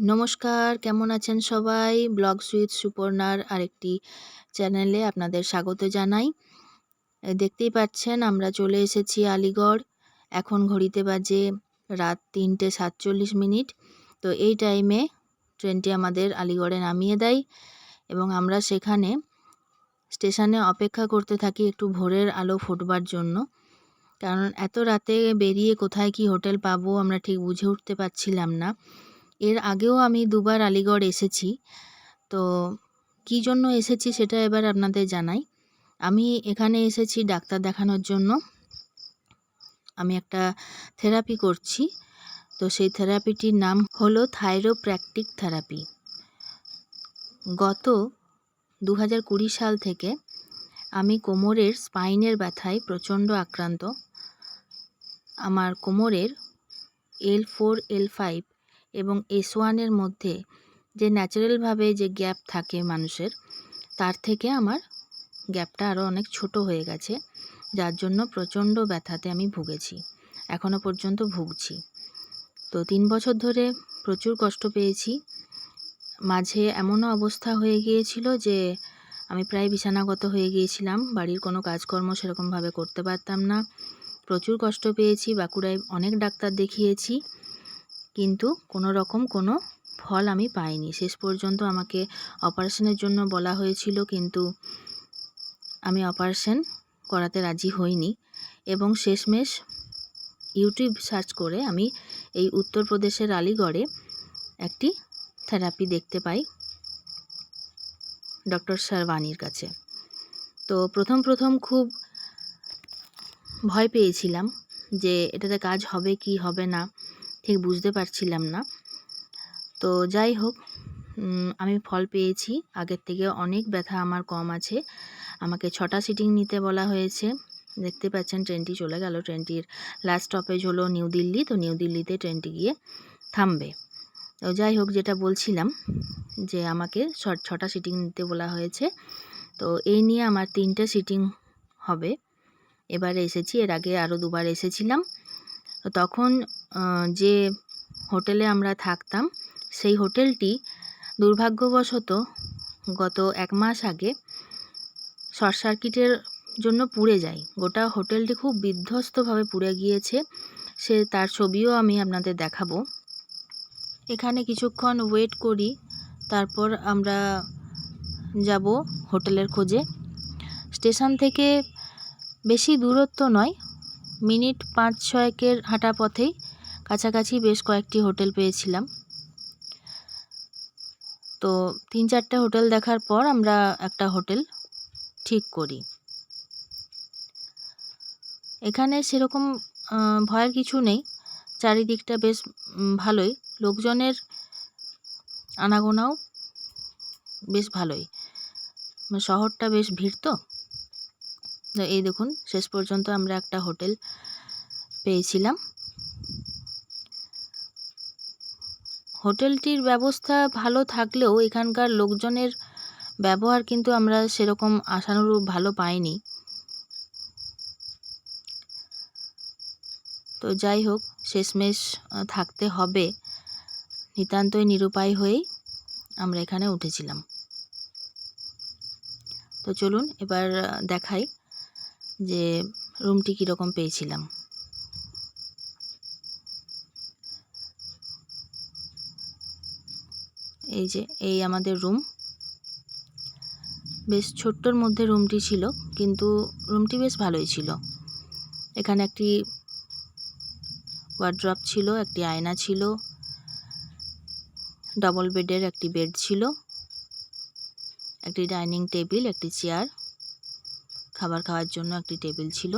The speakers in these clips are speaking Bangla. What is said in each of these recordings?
নমস্কার, কেমন আছেন সবাই? ব্লগ সুইথ সুপর্ণার আরেকটি চ্যানেলে আপনাদের স্বাগত জানাই। দেখতেই পাচ্ছেন আমরা চলে এসেছি আলিগড়। এখন ঘড়িতে বাজে রাত তিনটে সাতচল্লিশ মিনিট। তো এই টাইমে ট্রেনটি আমাদের আলিগড়ে নামিয়ে দেয় এবং আমরা সেখানে স্টেশনে অপেক্ষা করতে থাকি একটু ভোরের আলো ফুটবার জন্য। কারণ এত রাতে বেরিয়ে কোথায় কি হোটেল পাবো আমরা ঠিক বুঝে উঠতে পারছিলাম না। এর আগেও আমি দুবার আলিগড় এসেছি। তো কী জন্য এসেছি সেটা এবার আপনাদের জানাই। আমি এখানে এসেছি ডাক্তার দেখানোর জন্য। আমি একটা থেরাপি করছি। তো সেই থেরাপিটির নাম হলো থাইরোপ্র্যাকটিক থেরাপি। গত দু হাজার কুড়ি সাল থেকে আমি কোমরের স্পাইনের ব্যথায় প্রচণ্ড আক্রান্ত। আমার কোমরের এল ফোর, এল ফাইভ এবং এস ওয়ানের মধ্যে যে ন্যাচারালভাবে যে গ্যাপ থাকে মানুষের, তার থেকে আমার গ্যাপটা আরও অনেক ছোট হয়ে গেছে, যার জন্য প্রচণ্ড ব্যথাতে আমি ভুগেছি এখনও পর্যন্ত ভুগছি। তো তিন বছর ধরে প্রচুর কষ্ট পেয়েছি। মাঝে এমনও অবস্থা হয়ে গিয়েছিল যে আমি প্রায় বিছানাগত হয়ে গিয়েছিলাম, বাড়ির কোনো কাজকর্ম সেরকমভাবে করতে পারতাম না। প্রচুর কষ্ট পেয়েছি, বাঁকুড়ায় অনেক ডাক্তার দেখিয়েছি। কিন্তু কোনো রকম কোনো ফল আমি পাইনি। শেষ পর্যন্ত আমাকে অপারেশনের জন্য বলা হয়েছিল, কিন্তু আমি অপারেশন করাতে রাজি হইনি এবং শেষমেশ ইউটিউব সার্চ করে আমি এই উত্তরপ্রদেশের আলিগড়ে একটি থেরাপি দেখতে পাই ডক্টর শারবানির কাছে। তো প্রথম প্রথম খুব ভয় পেয়েছিলাম যে এটাতে কাজ হবে কি হবে না। ঠিক বুঝতে পারছিলাম না। তো যাই হোক আমি ফল পেয়েছি। আগের থেকে অনেক ব্যথা আমার কম আছে। আমাকে ছটা সিটিং নিতে বলা হয়েছে। দেখতে পাচ্ছেন ট্রেনটি চলে গেল। ট্রেনটির লাস্ট স্টপেজ হলো নিউ দিল্লি। তো নিউ দিল্লিতে ট্রেনটি গিয়ে থামবে। তো যাই হোক, যেটা বলছিলাম যে আমাকে ছটা সিটিং নিতে বলা হয়েছে। তো এই নিয়ে আমার তিনটে সিটিং হবে। এবারে এসেছি। এর আগে আরও দুবার এসেছিলাম। তখন যে হোটেলে আমরা থাকতাম, সেই হোটেলটি দুর্ভাগ্যবশত গত এক মাস আগে শর্ট সার্কিটের জন্য পুড়ে যায়। গোটা হোটেলটি খুব বিধ্বস্তভাবে পুড়ে গিয়েছে। সে তার ছবিও আমি আপনাদের দেখাবো। এখানে কিছুক্ষণ ওয়েট করি, তারপর আমরা যাব হোটেলের খোঁজে। স্টেশন থেকে বেশি দূরত্ব নয়, মিনিট পাঁচ ছয়েকের হাঁটা পথেই কাছাকাছি বেশ কয়েকটি হোটেল পেয়েছিলাম। তো তিন চারটে হোটেল দেখার পর আমরা একটা হোটেল ঠিক করি। এখানে সেরকম ভয়ের কিছু নেই। চারিদিকটা বেশ ভালোই। লোকজনের আনাগোনাও বেশ ভালোই। শহরটা বেশ ভিড় তো এই দেখুন, শেষ পর্যন্ত আমরা একটা হোটেল পেয়েছিলাম। হোটেলটির ব্যবস্থা ভালো থাকলেও এখানকার লোকজনের ব্যবহার কিন্তু আমরা সেরকম আশানুরূপ ভালো পাইনি। তো যাই হোক, শেষমেশ থাকতে হবে। নিতান্তই নিরুপায় হয়েই আমরা এখানে উঠেছিলাম। তো চলুন, এবার দেখাই যে রুমটি কীরকম পেয়েছিলাম। এই যে, এই আমাদের রুম বেশ ছোট্টর মধ্যে রুমটি ছিল, কিন্তু রুমটি বেশ ভালোই ছিল। এখানে একটি ওয়ার্ড্রপ ছিল, একটি আয়না ছিল ডবল বেডের একটি বেড ছিল, একটি ডাইনিং টেবিল একটি চেয়ার খাবার খাওয়ার জন্য একটি টেবিল ছিল।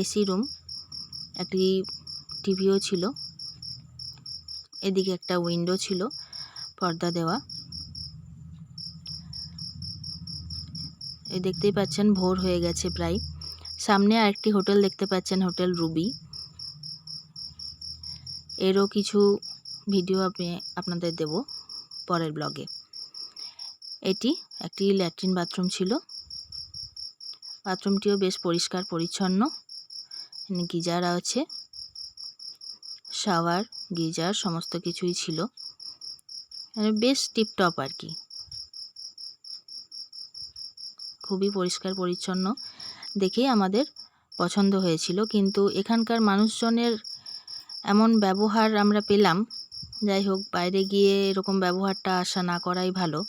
এসি রুম একটি টিভিও ছিল। এদিকে একটা উইন্ডো ছিল পর্দা দেওয়া। এই দেখতেই পাচ্ছেন ভোর হয়ে গেছে প্রায়। সামনে আরেকটি হোটেল দেখতে পাচ্ছেন, হোটেল রুবি। এরও কিছু ভিডিও আমি আপনাদের দেব পরের ব্লগে। এটি একটি ল্যাট্রিন বাথরুম ছিল। বাথরুমটিও বেশ পরিষ্কার, পরিচ্ছন্ন। গিজার আছে। শাওয়ার, গিজার, সমস্ত কিছুই ছিল। মানে বেশ টিপটপ আর কি। খুবই পরিষ্কার, পরিচ্ছন্ন। দেখেই আমাদের পছন্দ হয়েছিল। কিন্তু এখানকার মানুষজনের এমন ব্যবহার আমরা পেলাম। যাই হোক, বাইরে গিয়ে এরকম ব্যবহারটা আশা না করাই ভালো।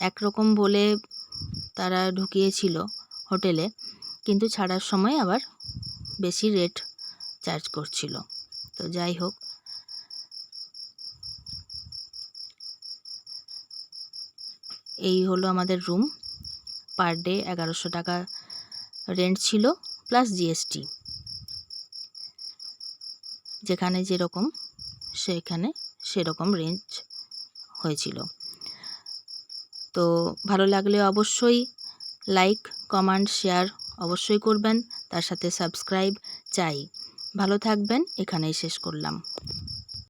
একরকম বলে তারা ঢুকিয়েছিল হোটেলে। কিন্তু ছাড়ার সময় আবার বেশি রেট চার্জ করছিল। তো যাই হোক। এই হলো আমাদের রুম পার ডে এগারোশো টাকা রেন্ট ছিল প্লাস জিএসটি যেখানে যেরকম, সেখানে সেরকম রেঞ্জ হয়েছিল। তো ভালো লাগলে অবশ্যই লাইক কমেন্ট শেয়ার অবশ্যই করবেন তার সাথে সাবস্ক্রাইব চাই। ভালো থাকবেন এখানেই শেষ করলাম।